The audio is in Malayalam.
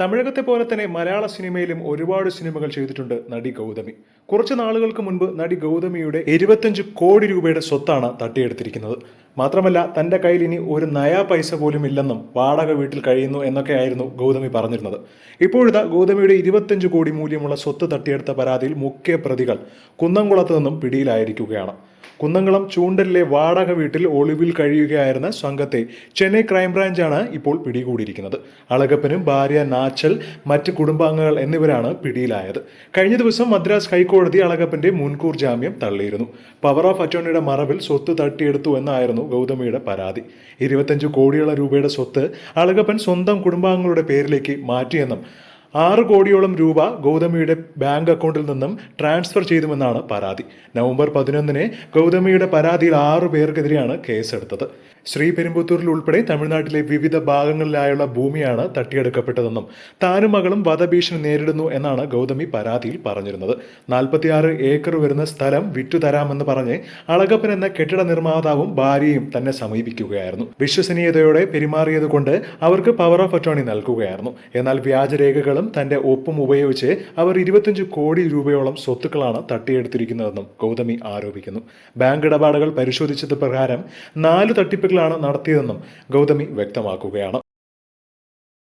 തമിഴകത്തെ പോലെ തന്നെ മലയാള സിനിമയിലും ഒരുപാട് സിനിമകൾ ചെയ്തിട്ടുണ്ട് നടി ഗൗതമി. കുറച്ച് നാളുകൾക്ക് മുൻപ് നടി ഗൗതമിയുടെ ഇരുപത്തഞ്ച് കോടി രൂപയുടെ സ്വത്താണ് തട്ടിയെടുത്തിരിക്കുന്നത്. മാത്രമല്ല തന്റെ കയ്യിൽ ഇനി ഒരു നയാ പൈസ പോലും ഇല്ലെന്നും വാടക വീട്ടിൽ കഴിയുന്നു എന്നൊക്കെയായിരുന്നു ഗൗതമി പറഞ്ഞിരുന്നത്. ഇപ്പോഴത്തെ ഗൗതമിയുടെ ഇരുപത്തഞ്ച് കോടി മൂല്യമുള്ള സ്വത്ത് തട്ടിയെടുത്ത പരാതിയിൽ മുഖ്യ പ്രതികൾ കുന്നംകുളത്ത് നിന്നും പിടിയിലായിരിക്കുകയാണ്. കുന്നംകുളം ചൂണ്ടലിലെ വാടക വീട്ടിൽ ഒളിവിൽ കഴിയുകയായിരുന്ന സംഘത്തെ ചെന്നൈ ക്രൈംബ്രാഞ്ചാണ് ഇപ്പോൾ പിടികൂടിയിരിക്കുന്നത്. അളകപ്പനും ഭാര്യ നാച്ചൽ മറ്റ് കുടുംബാംഗങ്ങൾ എന്നിവരാണ് പിടിയിലായത്. കഴിഞ്ഞ ദിവസം മദ്രാസ് ഹൈക്കോടതി അളകപ്പന്റെ മുൻകൂർ ജാമ്യം തള്ളിയിരുന്നു. പവർ ഓഫ് അറ്റോർണിയുടെ മറവിൽ സ്വത്ത് തട്ടിയെടുത്തു എന്നായിരുന്നു ഗൗതമിയുടെ പരാതി. ഇരുപത്തഞ്ച് കോടിയോളം രൂപയുടെ സ്വത്ത് അളകപ്പൻ സ്വന്തം കുടുംബാംഗങ്ങളുടെ പേരിലേക്ക് മാറ്റിയെന്നും ആറ് കോടിയോളം രൂപ ഗൗതമിയുടെ ബാങ്ക് അക്കൗണ്ടിൽ നിന്നും ട്രാൻസ്ഫർ ചെയ്തുവെന്നാണ് പരാതി. നവംബർ പതിനൊന്നിന് ഗൗതമിയുടെ പരാതിയിൽ ആറു പേർക്കെതിരെയാണ് കേസെടുത്തത്. ശ്രീപെരുമ്പത്തൂരിൽ ഉൾപ്പെടെ തമിഴ്നാട്ടിലെ വിവിധ ഭാഗങ്ങളിലായുള്ള ഭൂമിയാണ് തട്ടിയെടുക്കപ്പെട്ടതെന്നും താനും മകളും വധഭീഷണി നേരിടുന്നു എന്നാണ് ഗൗതമി പരാതിയിൽ പറഞ്ഞിരുന്നത്. നാൽപ്പത്തിയാറ് ഏക്കർ വരുന്ന സ്ഥലം വിറ്റുതരാമെന്ന് പറഞ്ഞ് അളകപ്പൻ എന്ന കെട്ടിട നിർമ്മാതാവും ഭാര്യയും തന്നെ സമീപിക്കുകയായിരുന്നു. വിശ്വസനീയതയോടെ പെരുമാറിയത് കൊണ്ട് അവർക്ക് പവർ ഓഫ് അറ്റോർണി നൽകുകയായിരുന്നു. എന്നാൽ വ്യാജരേഖകളും തന്റെ ഒപ്പും ഉപയോഗിച്ച് അവർ ഇരുപത്തിയഞ്ച് കോടി രൂപയോളം സ്വത്തുക്കളാണ് തട്ടിയെടുത്തിരിക്കുന്നതെന്നും ഗൗതമി ആരോപിക്കുന്നു. ബാങ്ക് ഇടപാടുകൾ പരിശോധിച്ചത് പ്രകാരം നാല് തട്ടിപ്പുകളാണ് നടത്തിയതെന്നും ഗൗതമി വ്യക്തമാക്കുകയാണ്.